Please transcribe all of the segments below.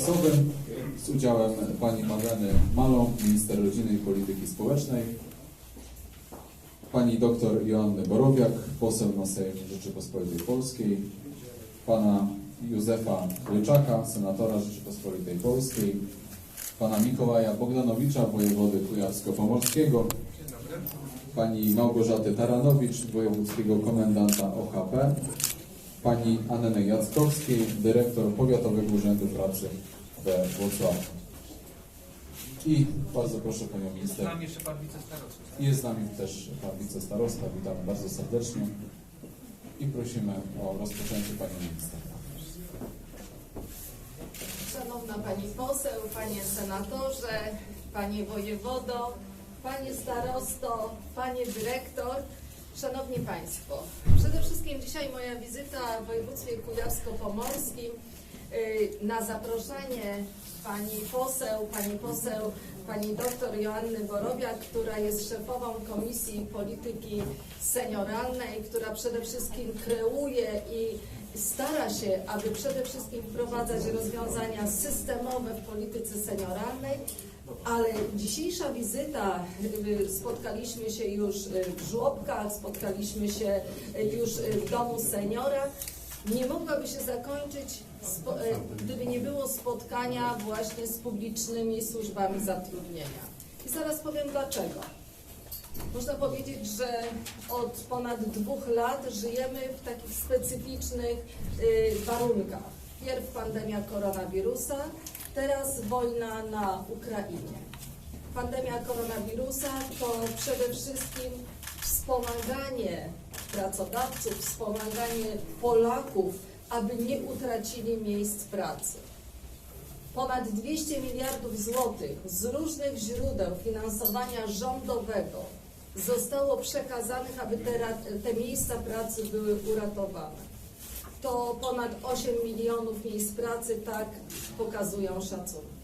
czasowym z udziałem pani Magdaleny Malą, minister rodziny i polityki społecznej, pani doktor Joanny Borowiak, poseł na Sejm Rzeczypospolitej Polskiej, pana Józefa Łyczaka, senatora Rzeczypospolitej Polskiej, pana Mikołaja Bogdanowicza, wojewody kujawsko-pomorskiego, pani Małgorzaty Taranowicz, wojewódzkiego komendanta OHP, pani Anny Jackowskiej, dyrektor Powiatowego Urzędu Pracy we Wrocławiu. I bardzo proszę panią minister. Znam jeszcze pan wicestarosta. Jest z nami też pan wicestarosta, witamy bardzo serdecznie i prosimy o rozpoczęcie pani minister. Szanowna Pani Poseł, Panie Senatorze, Panie Wojewodo, Panie Starosto, Panie Dyrektor, Szanowni Państwo. Przede wszystkim dzisiaj moja wizyta w województwie kujawsko-pomorskim y, na zaproszenie Pani Poseł, Pani Poseł, Pani doktor Joanny Borowiak, która jest szefową Komisji Polityki Senioralnej, która przede wszystkim kreuje i stara się, aby przede wszystkim wprowadzać rozwiązania systemowe w polityce senioralnej, ale dzisiejsza wizyta, spotkaliśmy się już y, w żłobkach, spotkaliśmy się y, już y, w domu seniora, nie mogłaby się zakończyć, gdyby nie było spotkania właśnie z publicznymi służbami zatrudnienia. I zaraz powiem dlaczego. Można powiedzieć, że od ponad dwóch lat żyjemy w takich specyficznych warunkach. Pierw pandemia koronawirusa, teraz wojna na Ukrainie. Pandemia koronawirusa to przede wszystkim wspomaganie pracodawców, wspomaganie Polaków, aby nie utracili miejsc pracy. Ponad 200 miliardów złotych z różnych źródeł finansowania rządowego zostało przekazanych, aby te, te miejsca pracy były uratowane. To ponad 8 milionów miejsc pracy, tak pokazują szacunki.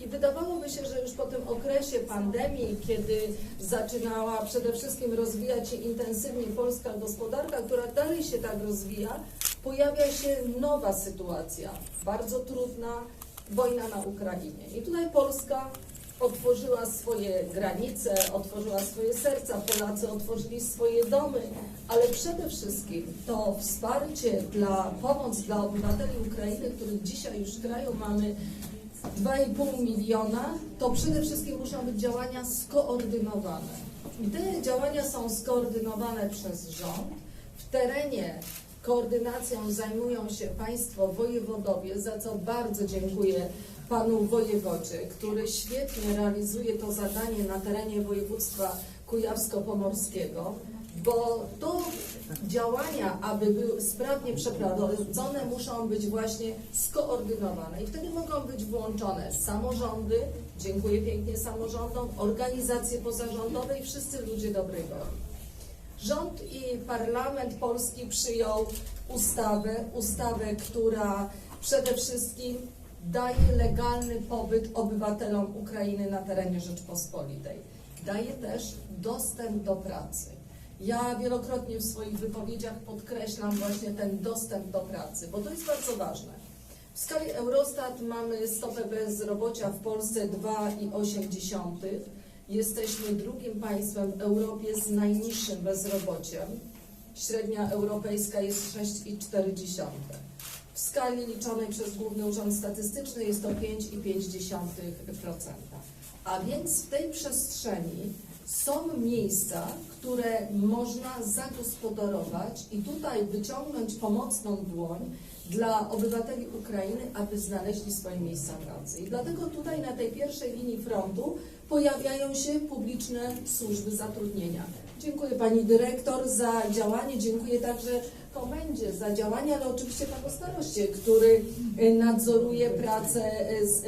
I wydawałoby się, że już po tym okresie pandemii, kiedy zaczynała przede wszystkim rozwijać się intensywnie polska gospodarka, która dalej się tak rozwija, pojawia się nowa sytuacja, bardzo trudna, wojna na Ukrainie. I tutaj Polska otworzyła swoje granice, otworzyła swoje serca, Polacy otworzyli swoje domy, ale przede wszystkim to wsparcie dla, pomoc dla obywateli Ukrainy, których dzisiaj już w kraju mamy 2,5 miliona, to przede wszystkim muszą być działania skoordynowane. I te działania są skoordynowane przez rząd. W terenie koordynacją zajmują się Państwo wojewodowie, za co bardzo dziękuję Panu wojewodzie, który świetnie realizuje to zadanie na terenie województwa kujawsko-pomorskiego, bo to działania, aby były sprawnie przeprowadzone, muszą być właśnie skoordynowane i wtedy mogą być włączone samorządy, dziękuję pięknie samorządom, organizacje pozarządowe i wszyscy ludzie dobrej woli. Rząd i parlament polski przyjął ustawę, ustawę, która przede wszystkim daje legalny pobyt obywatelom Ukrainy na terenie Rzeczpospolitej. Daje też dostęp do pracy. Ja wielokrotnie w swoich wypowiedziach podkreślam właśnie ten dostęp do pracy, bo to jest bardzo ważne. W skali Eurostat mamy stopę bezrobocia w Polsce 2,8. Jesteśmy drugim państwem w Europie z najniższym bezrobociem. Średnia europejska jest 6,4. W skali liczonej przez Główny Urząd Statystyczny jest to 5,5%. A więc w tej przestrzeni są miejsca, które można zagospodarować i tutaj wyciągnąć pomocną dłoń dla obywateli Ukrainy, aby znaleźli swoje miejsca pracy. I dlatego tutaj na tej pierwszej linii frontu pojawiają się publiczne służby zatrudnienia. Dziękuję Pani Dyrektor za działanie, dziękuję także komendzie za działanie, ale oczywiście Panu Staroście, który y, nadzoruje pracę y, z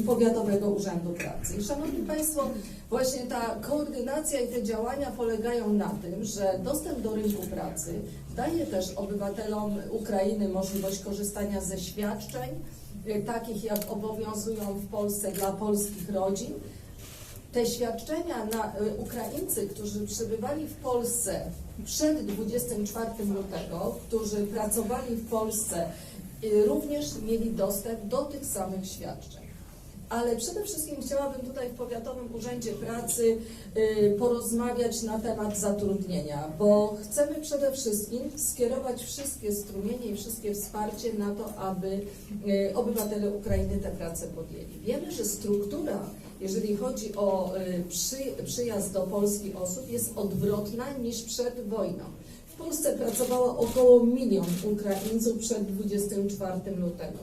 y, Powiatowego Urzędu Pracy. I Szanowni Państwo, właśnie ta koordynacja i te działania polegają na tym, że dostęp do rynku pracy daje też obywatelom Ukrainy możliwość korzystania ze świadczeń, takich jak obowiązują w Polsce dla polskich rodzin, te świadczenia na y, Ukraińcy, którzy przebywali w Polsce przed 24 lutego, którzy pracowali w Polsce y, również mieli dostęp do tych samych świadczeń. Ale przede wszystkim chciałabym tutaj w Powiatowym Urzędzie Pracy y, porozmawiać na temat zatrudnienia, bo chcemy przede wszystkim skierować wszystkie strumienie i wszystkie wsparcie na to, aby obywatele Ukrainy te prace podjęli. Wiemy, że struktura, jeżeli chodzi o y, przy, przyjazd do Polski osób, jest odwrotna niż przed wojną. W Polsce pracowało około milion Ukraińców przed 24 lutego.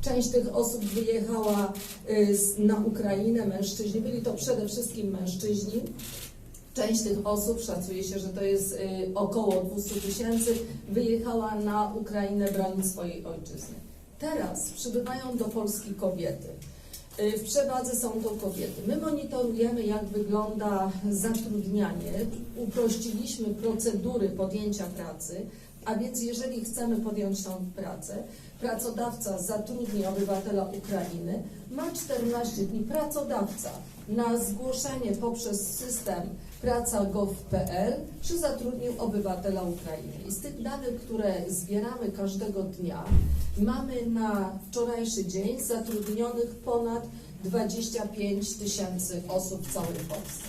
Część tych osób wyjechała y, na Ukrainę, mężczyźni, byli to przede wszystkim mężczyźni. Część tych osób, szacuje się, że to jest y, około 200 tysięcy, wyjechała na Ukrainę bronić swojej ojczyzny. Teraz przybywają do Polski kobiety. Y, W przewadze są to kobiety. My monitorujemy, jak wygląda zatrudnianie. Uprościliśmy procedury podjęcia pracy, a więc jeżeli chcemy podjąć tą pracę, pracodawca zatrudni obywatela Ukrainy, ma 14 dni pracodawca na zgłoszenie poprzez system praca.gov.pl, czy zatrudnił obywatela Ukrainy. I z tych danych, które zbieramy każdego dnia, mamy na wczorajszy dzień zatrudnionych ponad 25 tysięcy osób w całej Polsce.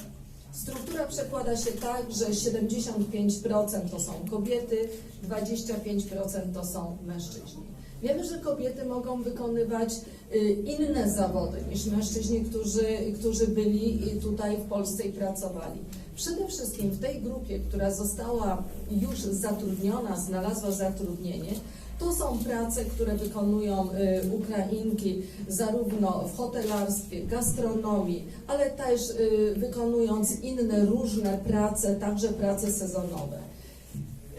Struktura przekłada się tak, że 75% to są kobiety, 25% to są mężczyźni. Wiemy, że kobiety mogą wykonywać y, inne zawody niż mężczyźni, którzy, którzy byli tutaj w Polsce i pracowali. Przede wszystkim w tej grupie, która została już zatrudniona, znalazła zatrudnienie, to są prace, które wykonują y, Ukrainki zarówno w hotelarstwie, gastronomii, ale też y, wykonując inne różne prace, także prace sezonowe.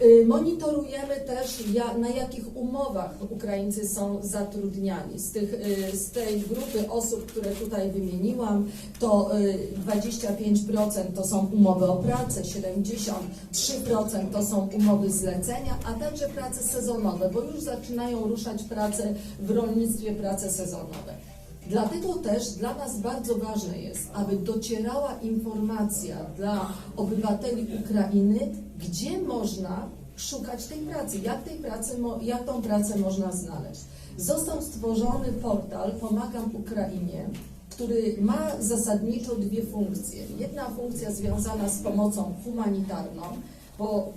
Y, Monitorujemy też, na jakich umowach Ukraińcy są zatrudniani. Z, tych, y, z tej grupy osób, które tutaj wymieniłam, to y, 25% to są umowy o pracę, 73% to są umowy zlecenia, a także prace sezonowe, bo już zaczynają ruszać prace w rolnictwie, prace sezonowe. Dlatego też dla nas bardzo ważne jest, aby docierała informacja dla obywateli Ukrainy, gdzie można szukać tej pracy, jak, tej pracy, jak tą pracę można znaleźć. Został stworzony portal Pomagam Ukrainie, który ma zasadniczo dwie funkcje. Jedna funkcja związana z pomocą humanitarną, bo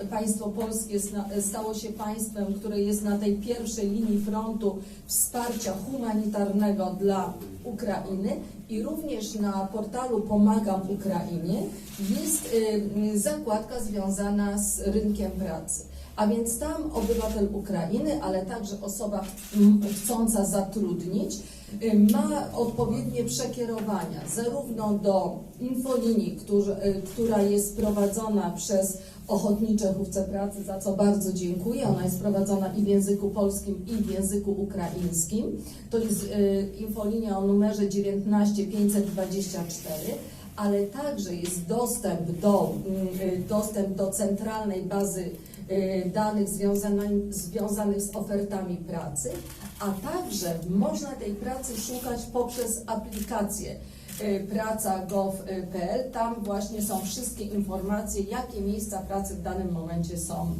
y, państwo polskie stało się państwem, które jest na tej pierwszej linii frontu wsparcia humanitarnego dla Ukrainy i również na portalu Pomagam Ukrainie jest y, zakładka związana z rynkiem pracy. A więc tam obywatel Ukrainy, ale także osoba mm, chcąca zatrudnić, y, ma odpowiednie przekierowania zarówno do infolinii, y, która jest prowadzona przez Ochotnicze Chówce Pracy, za co bardzo dziękuję. Ona jest prowadzona i w języku polskim, i w języku ukraińskim. To jest y, infolinia o numerze 19524 ale także jest dostęp do, mm, dostęp do centralnej bazy danych związanej, związanych z ofertami pracy, a także można tej pracy szukać poprzez aplikację y, praca.gov.pl. Tam właśnie są wszystkie informacje, jakie miejsca pracy w danym momencie są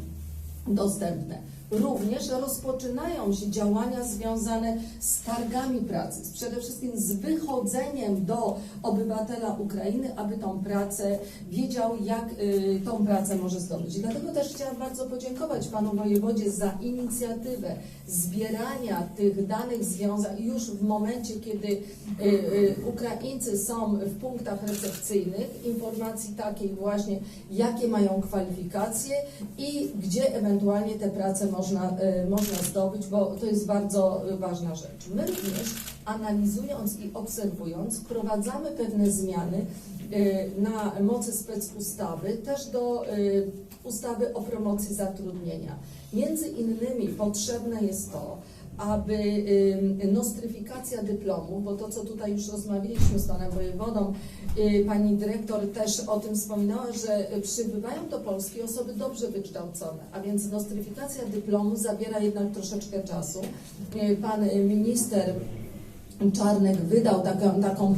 dostępne. Również rozpoczynają się działania związane z targami pracy, przede wszystkim z wychodzeniem do obywatela Ukrainy, aby tą pracę wiedział, jak y, tą pracę może zdobyć. Dlatego też chciałam bardzo podziękować panu wojewodzie za inicjatywę zbierania tych danych związanych już w momencie, kiedy y, y, Ukraińcy są w punktach recepcyjnych, informacji takiej właśnie, jakie mają kwalifikacje i gdzie ewentualnie te prace można, y, można zdobyć, bo to jest bardzo y, ważna rzecz. My również analizując i obserwując, wprowadzamy pewne zmiany y, na mocy specustawy też do ustawy o promocji zatrudnienia. Między innymi potrzebne jest to, aby nostryfikacja dyplomu, bo to co tutaj już rozmawialiśmy z panem wojewodą, y, pani dyrektor też o tym wspominała, że y, przybywają do Polski osoby dobrze wykształcone, a więc nostryfikacja dyplomu zabiera jednak troszeczkę czasu. Y, Pan minister Czarnek wydał taką, taką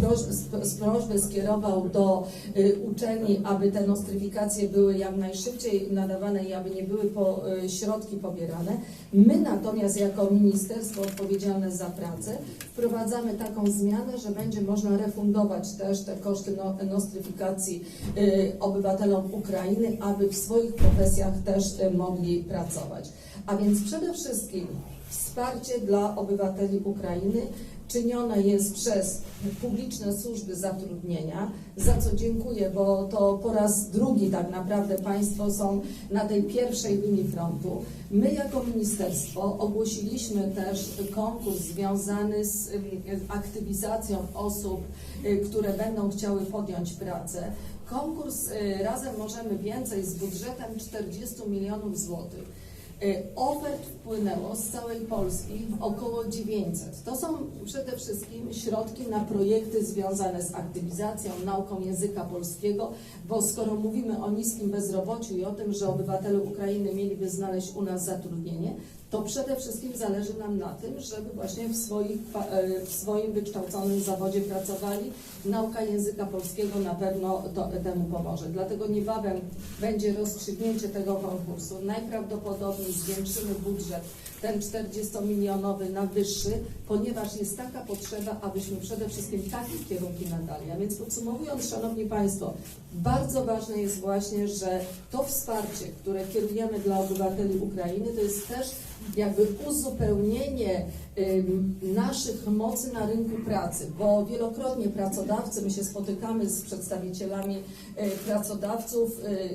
prośbę, skierował do y, uczelni, aby te nostryfikacje były jak najszybciej nadawane i aby nie były po, y, środki pobierane. My natomiast jako ministerstwo odpowiedzialne za pracę wprowadzamy taką zmianę, że będzie można refundować też te koszty no, nostryfikacji y, obywatelom Ukrainy, aby w swoich profesjach też mogli pracować. A więc przede wszystkim wsparcie dla obywateli Ukrainy czynione jest przez publiczne służby zatrudnienia, za co dziękuję, bo to po raz drugi tak naprawdę Państwo są na tej pierwszej linii frontu. My jako ministerstwo ogłosiliśmy też konkurs związany z ym, aktywizacją osób, y, które będą chciały podjąć pracę. Konkurs y, Razem Możemy Więcej z budżetem 40 milionów złotych. Y, Ofert wpłynęło z całej Polski około 900. To są przede wszystkim środki na projekty związane z aktywizacją, nauką języka polskiego, bo skoro mówimy o niskim bezrobociu i o tym, że obywatele Ukrainy mieliby znaleźć u nas zatrudnienie, to przede wszystkim zależy nam na tym, żeby właśnie w, swoich, e, w swoim wykształconym zawodzie pracowali. Nauka języka polskiego na pewno to, temu pomoże. Dlatego niebawem będzie rozstrzygnięcie tego konkursu. Najprawdopodobniej zwiększymy budżet ten 40-milionowy na wyższy, ponieważ jest taka potrzeba, abyśmy przede wszystkim takie kierunki nadali. A więc podsumowując, Szanowni Państwo, bardzo ważne jest właśnie, że to wsparcie, które kierujemy dla obywateli Ukrainy, to jest też jakby uzupełnienie naszych mocy na rynku pracy, bo wielokrotnie pracodawcy, my się spotykamy z przedstawicielami y, pracodawców,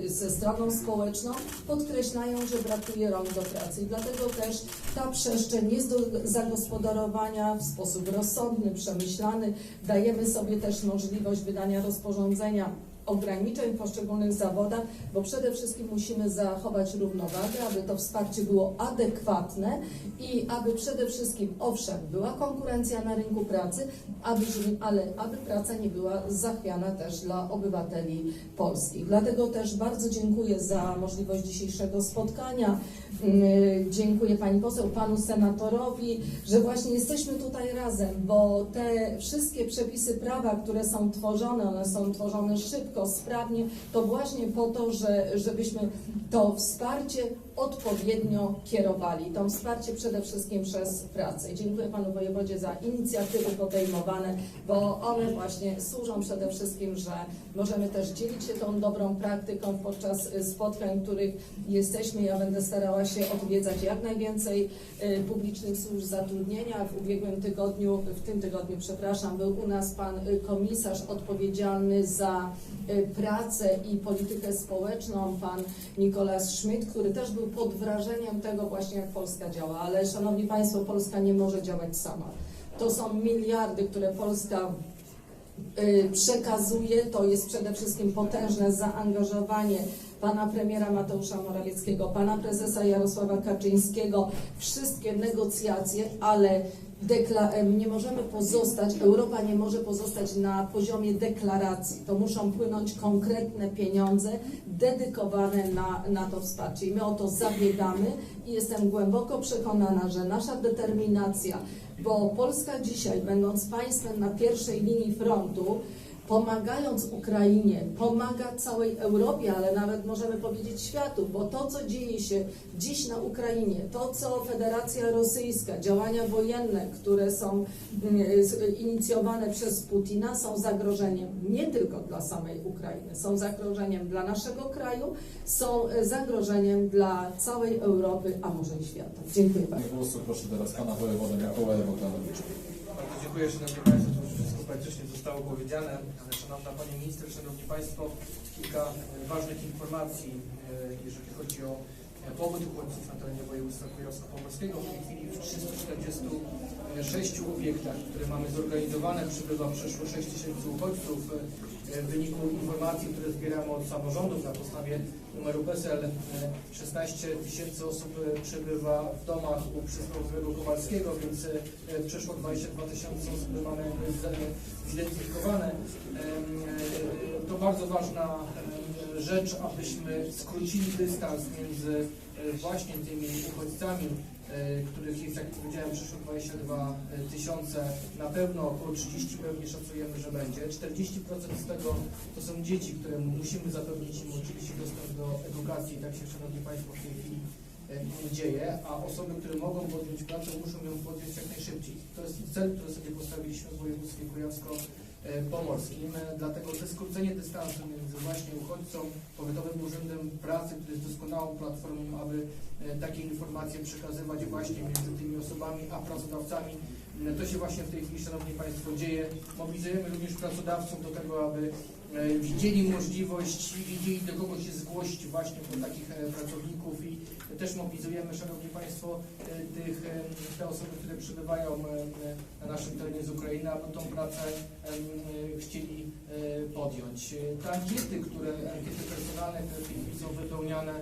y, ze stroną społeczną, podkreślają, że brakuje rąk do pracy i dlatego też ta przestrzeń jest do zagospodarowania w sposób rozsądny, przemyślany. Dajemy sobie też możliwość wydania rozporządzenia ograniczeń w poszczególnych zawodach, bo przede wszystkim musimy zachować równowagę, aby to wsparcie było adekwatne i aby przede wszystkim, owszem, była konkurencja na rynku pracy, aby, ale aby praca nie była zachwiana też dla obywateli polskich. Dlatego też bardzo dziękuję za możliwość dzisiejszego spotkania. Yy, Dziękuję Pani Poseł, Panu Senatorowi, że właśnie jesteśmy tutaj razem, bo te wszystkie przepisy prawa, które są tworzone, one są tworzone szybko, sprawnie, to właśnie po to, że, żebyśmy to wsparcie odpowiednio kierowali. To wsparcie przede wszystkim przez pracę. Dziękuję Panu Wojewodzie za inicjatywy podejmowane, bo one właśnie służą przede wszystkim, że możemy też dzielić się tą dobrą praktyką podczas y, spotkań, których jesteśmy. Ja będę starała się odwiedzać jak najwięcej y, publicznych służb zatrudnienia. W ubiegłym tygodniu, w tym tygodniu, przepraszam, był u nas pan y, komisarz odpowiedzialny za pracę i politykę społeczną, pan Nikolas Schmidt, który też był pod wrażeniem tego właśnie, jak Polska działa. Ale Szanowni Państwo, Polska nie może działać sama. To są miliardy, które Polska y, przekazuje, to jest przede wszystkim potężne zaangażowanie pana premiera Mateusza Morawieckiego, pana prezesa Jarosława Kaczyńskiego, wszystkie negocjacje, ale nie możemy pozostać, Europa nie może pozostać na poziomie deklaracji. To muszą płynąć konkretne pieniądze dedykowane na, na to wsparcie. I my o to zabiegamy i jestem głęboko przekonana, że nasza determinacja, bo Polska dzisiaj, będąc państwem na pierwszej linii frontu, pomagając Ukrainie, pomaga całej Europie, ale nawet możemy powiedzieć światu, bo to, co dzieje się dziś na Ukrainie, to, co Federacja Rosyjska, działania wojenne, które są mm, inicjowane przez Putina, są zagrożeniem nie tylko dla samej Ukrainy, są zagrożeniem dla naszego kraju, są e, zagrożeniem dla całej Europy, a może i świata. Dziękuję bardzo. Proszę teraz Pana Wojewodę Mikołaja Bogdanowicza. Bardzo dziękuję Szanowni Państwo, praktycznie zostało powiedziane, Szanowna Pani Minister, Szanowni Państwo, kilka e, ważnych informacji, e, jeżeli chodzi o e, pobyt uchodźców na terenie województwa kujawsko-pomorskiego. W tej chwili w 346 obiektach, które mamy zorganizowane, przybywa przeszło 6 tysięcy uchodźców. W wyniku informacji, które zbieramy od samorządów na podstawie numeru PESEL, e, 16 tysięcy osób e, przebywa w domach u przysłowiowego Kowalskiego, więc e, przeszło 22 tysiące osób mamy zidentyfikowane. To bardzo ważna rzecz, abyśmy skrócili dystans między właśnie tymi uchodźcami których jest, jak powiedziałem, przyszło 22 tysiące, na pewno około 30 pewnie szacujemy, że będzie. 40% z tego to są dzieci, które musimy zapewnić im oczywiście dostęp do edukacji, tak się Szanowni Państwo w tej chwili e, dzieje, a osoby, które mogą podjąć pracę, muszą ją podjąć jak najszybciej. To jest cel, który sobie postawiliśmy w województwie kujawsko-pomorskim, E, dlatego to skrócenie dystansu między właśnie uchodźcą, Powiatowym Urzędem Pracy, który jest doskonałą platformą, aby e, takie informacje przekazywać właśnie między tymi osobami a pracodawcami. E, To się właśnie w tej chwili, Szanowni Państwo, dzieje. Mobilizujemy również pracodawców do tego, aby e, widzieli możliwość wiedzieli, do kogo się zgłosić właśnie do takich e, pracowników i też mobilizujemy, Szanowni Państwo, e, tych, e, te osoby, które przybywają e, na naszym terenie z Ukrainy, aby tą pracę e, chcieli e, podjąć. E, Te ankiety, które, ankiety personalne, które są wypełniane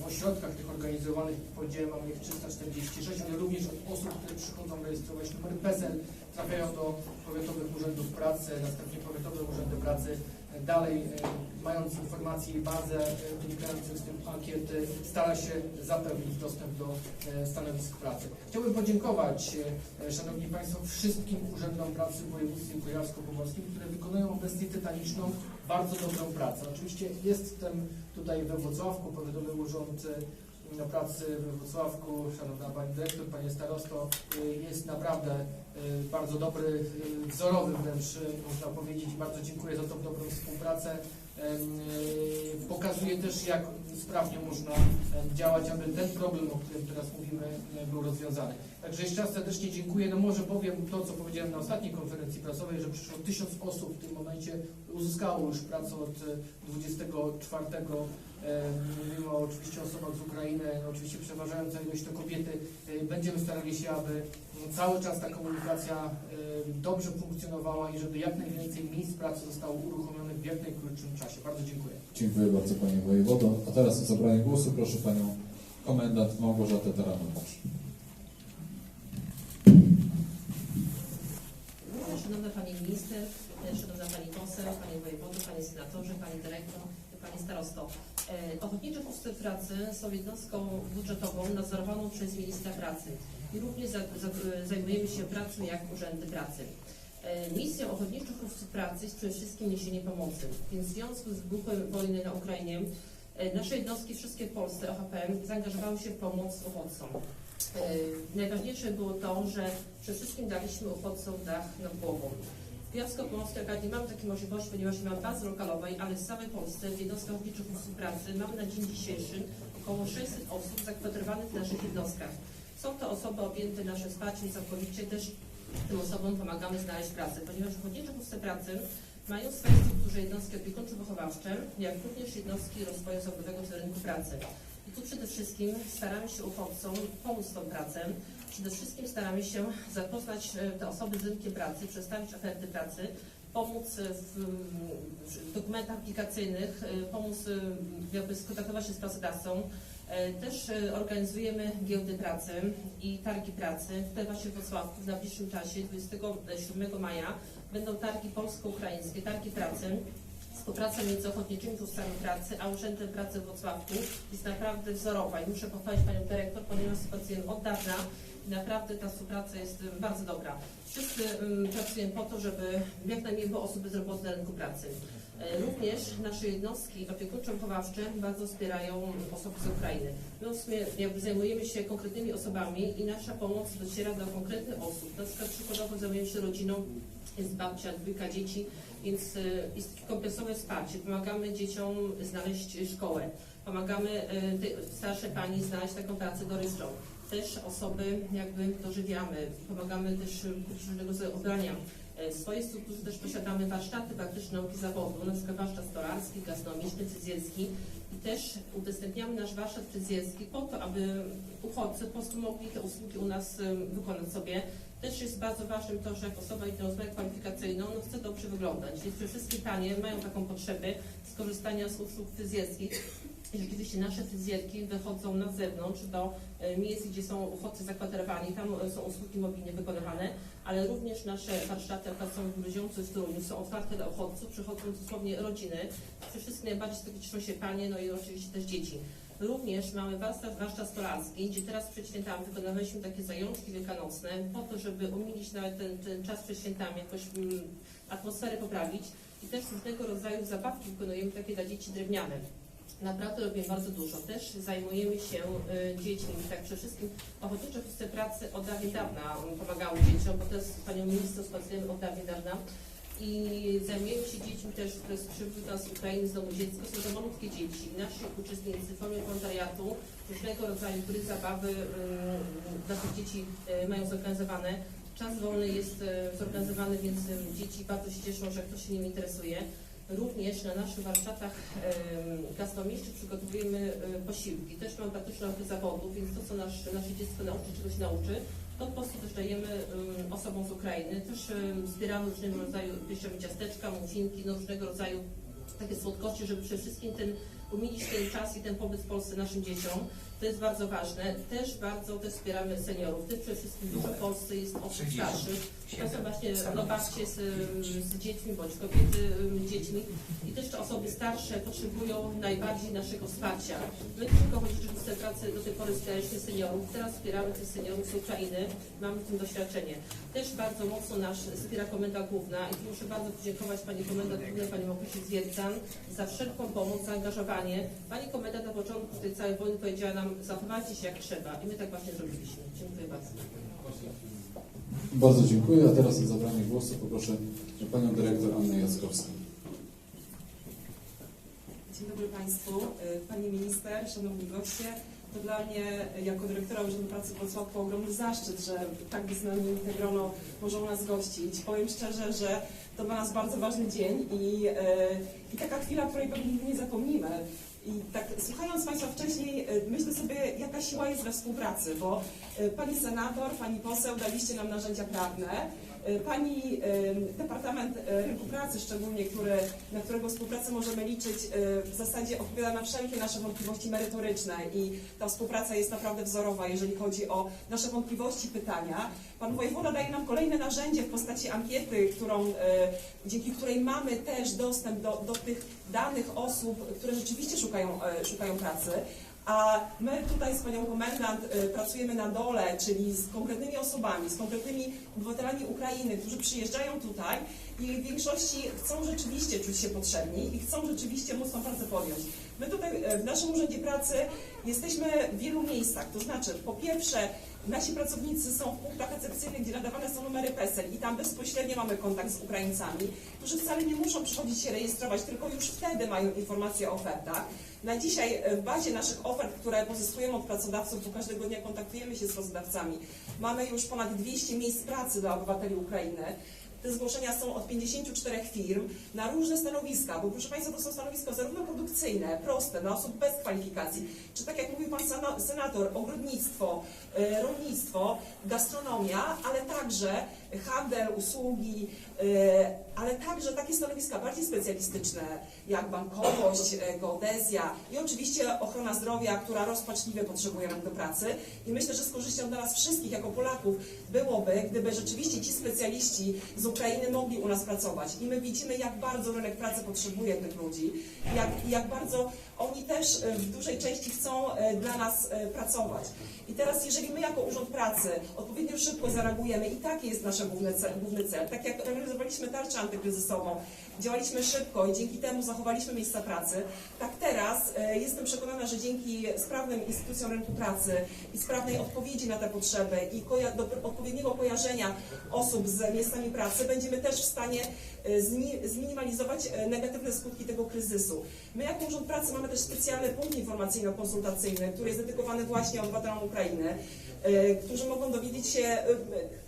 w ośrodkach tych organizowanych, powiedziałem, mamy ich 346, ale również od osób, które przychodzą rejestrować numery PESEL, trafiają do powiatowych urzędów pracy, następnie powiatowe urzędy pracy dalej, e, mając informacje i bazę e, wynikającą z tych ankiety, stara się zapewnić dostęp do e, stanowisk pracy. Chciałbym podziękować, Szanowni Państwo, wszystkim urzędom pracy w województwie kujawsko-pomorskim, które wykonują obecnie tytaniczną, bardzo dobrą pracę. Oczywiście jestem tutaj we Wrocławku, Powiatowy Urząd e, Pracy we Wrocławku, Szanowna Pani Dyrektor, Panie Starosto, e, jest naprawdę e, bardzo dobry, wzorowy wręcz, można powiedzieć. Bardzo dziękuję za tą dobrą współpracę. Pokazuje też, jak sprawnie można działać, aby ten problem, o którym teraz mówimy, był rozwiązany. Także jeszcze raz serdecznie dziękuję. No może powiem to, co powiedziałem na ostatniej konferencji prasowej, że przyszło tysiąc osób w tym momencie uzyskało już pracę od e, 24. e, Mówimy o oczywiście osobach z Ukrainy, no oczywiście przeważająca ilość to kobiety. E, Będziemy starali się, aby cały czas ta komunikacja e, dobrze funkcjonowała i żeby jak najwięcej miejsc pracy zostało uruchomionych w jak najkrótszym czasie. Bardzo dziękuję. Dziękuję bardzo Panie Wojewodo. A teraz o zabranie głosu proszę Panią Komendant Małgorzatę Taranowicz. Szanowna Pani Minister, e, Szanowna Pani Poseł, Panie Wojewodo, Panie Senatorze, Pani Dyrektor, Pani Starosto. E, Ochotnicze Puszcze Pracy są jednostką budżetową nadzorowaną przez Ministra Pracy i również za, za, zajmujemy się pracą jak urzędy pracy. E, Misją Ochotniczych Puszczy Pracy jest przede wszystkim niesienie pomocy, więc w związku z wybuchem wojny na Ukrainie nasze jednostki wszystkie w Polsce, OHPM, zaangażowały się w pomoc uchodźcom. E, Najważniejsze było to, że przede wszystkim daliśmy uchodźcom dach nad głową. W Kujawsko-Pomorskiej Akademii mamy takie możliwości, ponieważ nie mamy bazy lokalowej, ale w całej Polsce w jednostkach ochotniczych usług pracy mamy na dzień dzisiejszy około 600 osób zakwaterowanych w naszych jednostkach. Są to osoby objęte naszym wsparciem całkowicie, też tym osobom pomagamy znaleźć pracę, ponieważ ochotnicze usługi pracy mają w swojej strukturze jednostki opiekuńczo-wychowawcze, jak również jednostki rozwoju zawodowego czy rynku pracy. I tu przede wszystkim staramy się uchodźcom pomóc tą pracę. Przede wszystkim staramy się zapoznać e, te osoby z rynkiem pracy, przedstawić oferty pracy, pomóc w, w dokumentach aplikacyjnych, e, pomóc e, jakby skontaktować się z pracodawcą. E, Też e, organizujemy giełdy pracy i targi pracy. Tutaj właśnie w Wrocławku w najbliższym czasie, 27 maja, będą targi polsko-ukraińskie, targi pracy. Współpraca między ochotniczymi puszczami pracy a Urzędem Pracy w Wrocławku jest naprawdę wzorowa i muszę pochwalić Panią Dyrektor, ponieważ pracujemy od dawna i naprawdę ta współpraca jest bardzo dobra. Wszyscy pracujemy po to, żeby jak najmniej było osób bezrobotnych na rynku pracy. E, Również nasze jednostki opiekuńczo-wychowawcze bardzo wspierają osoby z Ukrainy. My w sumie jakby zajmujemy się konkretnymi osobami i nasza pomoc dociera do konkretnych osób. Na przykład przykładowo zajmujemy się rodziną, jest babcia, dwójka dzieci, więc e, jest takie kompleksowe wsparcie. Pomagamy dzieciom znaleźć szkołę, pomagamy e, te- starszej pani znaleźć taką pracę dorywczą. Też osoby jakby dożywiamy, pomagamy też e, różnego rodzaju ubrania. E, W swojej strukturze też posiadamy warsztaty praktyczne nauki zawodu, na przykład warsztat stolarski, gastronomiczny, fryzjerski i też udostępniamy nasz warsztat fryzjerski po to, aby uchodźcy po prostu mogli te usługi u nas e, wykonać sobie. Też jest bardzo ważnym to, że jak osoba idzie rozmowę kwalifikacyjną, no chce dobrze wyglądać. Więc przede wszystkim mają taką potrzebę skorzystania z usług fryzjerskich. I rzeczywiście nasze fryzjerki wychodzą na zewnątrz do e, miejsc, gdzie są uchodźcy zakwaterowani, tam e, są usługi mobilnie wykonywane, ale również nasze warsztaty są w Grudziądzu i w Toruniu są otwarte dla uchodźców, przychodzą dosłownie rodziny. Przede wszystkim najbardziej z tego cieszą się panie, no i oczywiście też dzieci. Również mamy warsztat, warsztat stolarski, gdzie teraz przed świętami wykonywaliśmy takie zajączki wielkanocne po to, żeby umilić nawet ten, ten czas przed świętami, jakoś mm, atmosferę poprawić i też różnego rodzaju zabawki wykonujemy takie dla dzieci drewniane. Naprawdę robimy bardzo dużo. Też zajmujemy się y, dziećmi. Tak przede wszystkim ochotnicze chce pracy od dawna pomagały dzieciom, bo to jest panią minister współpracujemy od dawna. I zajmujemy się dziećmi też, które do nas z Ukrainy z domu dziecka. Są to malutkie dzieci. Nasi uczestnicy w formie wolontariatu różnego rodzaju gry, zabawy y, dla tych dzieci y, mają zorganizowane. Czas wolny jest y, zorganizowany, więc dzieci bardzo się cieszą, że ktoś się nim interesuje. Również na naszych warsztatach gastronomicznych przygotowujemy e, posiłki. Też mam praktyczną naukę zawodu, więc to, co nasz, nasze dziecko nauczy, czego się nauczy, to po prostu też dajemy em, osobom z Ukrainy. Też zbieramy różnego rodzaju piszemy ciasteczka, muffinki, no, różnego rodzaju takie słodkości, żeby przede wszystkim ten, umilić ten czas i ten pobyt w Polsce naszym dzieciom. To jest bardzo ważne. Też bardzo też wspieramy seniorów. Też przede wszystkim dużo w Polsce jest osób starszych. To są właśnie no, babcie z, z dziećmi bądź kobiety z dziećmi. I też te osoby starsze potrzebują najbardziej naszego wsparcia. My tylko chodzi o pracy do tej pory wspieraliśmy seniorów. Teraz wspieramy tych seniorów z Ukrainy. Mamy w tym doświadczenie. Też bardzo mocno nasz wspiera Komenda Główna i tu muszę bardzo podziękować Pani Komendant Głównej, Pani Małgosi Zwiercan za wszelką pomoc, zaangażowanie. Pani Komendant na początku tej całej wojny powiedziała nam zachowajcie się jak trzeba i my tak właśnie zrobiliśmy. Dziękuję bardzo. Bardzo dziękuję, a teraz o zabranie głosu poproszę Panią Dyrektor Annę Jackowską. Dzień dobry Państwu, Y, Pani Minister, Szanowni Goście. To dla mnie y, jako dyrektora Urzędu Pracy Wrocławku ogromny zaszczyt, że tak znamienite grono może u nas gościć. Powiem szczerze, że to dla nas bardzo ważny dzień i, y, i taka chwila, której pewnie nigdy nie zapomnimy. I tak słuchając Państwa wcześniej, y, myślę sobie, jaka siła jest we współpracy, bo y, Pani Senator, Pani Poseł daliście nam narzędzia prawne, Pani y, Departament y, Rynku Pracy szczególnie, który, na którego współpracę możemy liczyć, y, w zasadzie odpowiada na wszelkie nasze wątpliwości merytoryczne i ta współpraca jest naprawdę wzorowa, jeżeli chodzi o nasze wątpliwości, pytania. Pan wojewoda daje nam kolejne narzędzie w postaci ankiety, którą, dzięki której mamy też dostęp do, do tych danych osób, które rzeczywiście szukają, szukają pracy. A my tutaj z panią komendant y, pracujemy na dole, czyli z konkretnymi osobami, z konkretnymi obywatelami Ukrainy, którzy przyjeżdżają tutaj i w większości chcą rzeczywiście czuć się potrzebni i chcą rzeczywiście móc tą pracę podjąć. My tutaj y, w naszym Urzędzie Pracy jesteśmy w wielu miejscach, to znaczy po pierwsze nasi pracownicy są w punktach recepcyjnych, gdzie nadawane są numery PESEL i tam bezpośrednio mamy kontakt z Ukraińcami, którzy wcale nie muszą przychodzić się rejestrować, tylko już wtedy mają informacje o ofertach. Na dzisiaj e, w bazie naszych ofert, które pozyskujemy od pracodawców, bo każdego dnia kontaktujemy się z pracodawcami, mamy już ponad 200 miejsc pracy dla obywateli Ukrainy. Te zgłoszenia są od 54 firm na różne stanowiska, bo proszę Państwa, to są stanowiska zarówno produkcyjne, proste, dla osób bez kwalifikacji, czy tak jak mówił Pan sena- Senator, ogrodnictwo, e, rolnictwo, gastronomia, ale także handel, usługi, e, ale także takie stanowiska bardziej specjalistyczne, jak bankowość, e, geodezja i oczywiście ochrona zdrowia, która rozpaczliwie potrzebuje nam do pracy. I myślę, że z korzyścią dla nas wszystkich jako Polaków byłoby, gdyby rzeczywiście ci specjaliści z Ukrainy mogli u nas pracować. I my widzimy, jak bardzo rynek pracy potrzebuje tych ludzi, jak, jak bardzo oni też e, w dużej części chcą dla nas pracować. I teraz, jeżeli my jako Urząd Pracy odpowiednio szybko zareagujemy, i taki jest nasz główny cel, główny cel, tak jak realizowaliśmy tarczę antykryzysową, działaliśmy szybko i dzięki temu zachowaliśmy miejsca pracy, tak teraz e, jestem przekonana, że dzięki sprawnym instytucjom rynku pracy i sprawnej odpowiedzi na te potrzeby i koja- odpowiedniego kojarzenia osób z miejscami pracy będziemy też w stanie e, zminimalizować e, negatywne skutki tego kryzysu. My jako Urząd Pracy mamy też specjalny punkt informacyjno-konsultacyjny, który jest dedykowany właśnie obywatelom Ukrainy, którzy mogą dowiedzieć się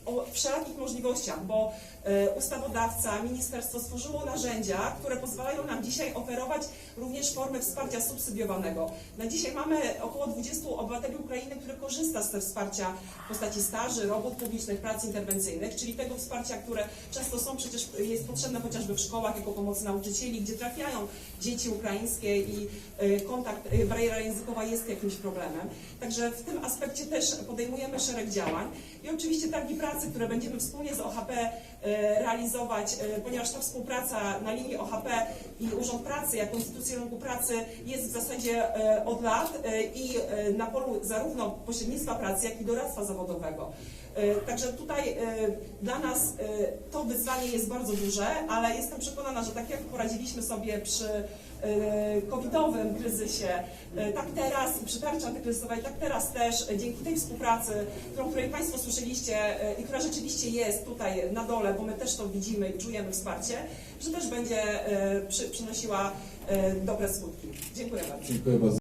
o wszelakich możliwościach, bo e, ustawodawca, ministerstwo stworzyło narzędzia, które pozwalają nam dzisiaj oferować również formę wsparcia subsydiowanego. Na dzisiaj mamy około 20 obywateli Ukrainy, które korzysta z tego wsparcia w postaci staży, robót publicznych, prac interwencyjnych, czyli tego wsparcia, które często są przecież jest potrzebne chociażby w szkołach jako pomoc nauczycieli, gdzie trafiają dzieci ukraińskie i e, kontakt, e, bariera językowa jest jakimś problemem. Także w tym aspekcie też podejmujemy szereg działań i oczywiście targi pracy, które będziemy wspólnie z OHP e, realizować, e, ponieważ ta współpraca na linii OHP i Urząd Pracy jako instytucja rynku pracy jest w zasadzie e, od lat i na polu zarówno pośrednictwa pracy, jak i doradztwa zawodowego. Także tutaj dla nas to wyzwanie jest bardzo duże, ale jestem przekonana, że tak jak poradziliśmy sobie przy covidowym kryzysie, e, tak teraz i przy tarczy antykryzysowej, tak teraz też e, dzięki tej współpracy, którą, której Państwo słyszeliście e, i która rzeczywiście jest tutaj na dole, bo my też to widzimy i czujemy wsparcie, że też będzie e, przy, przynosiła e, dobre skutki. Dziękuję bardzo. Dziękuję bardzo.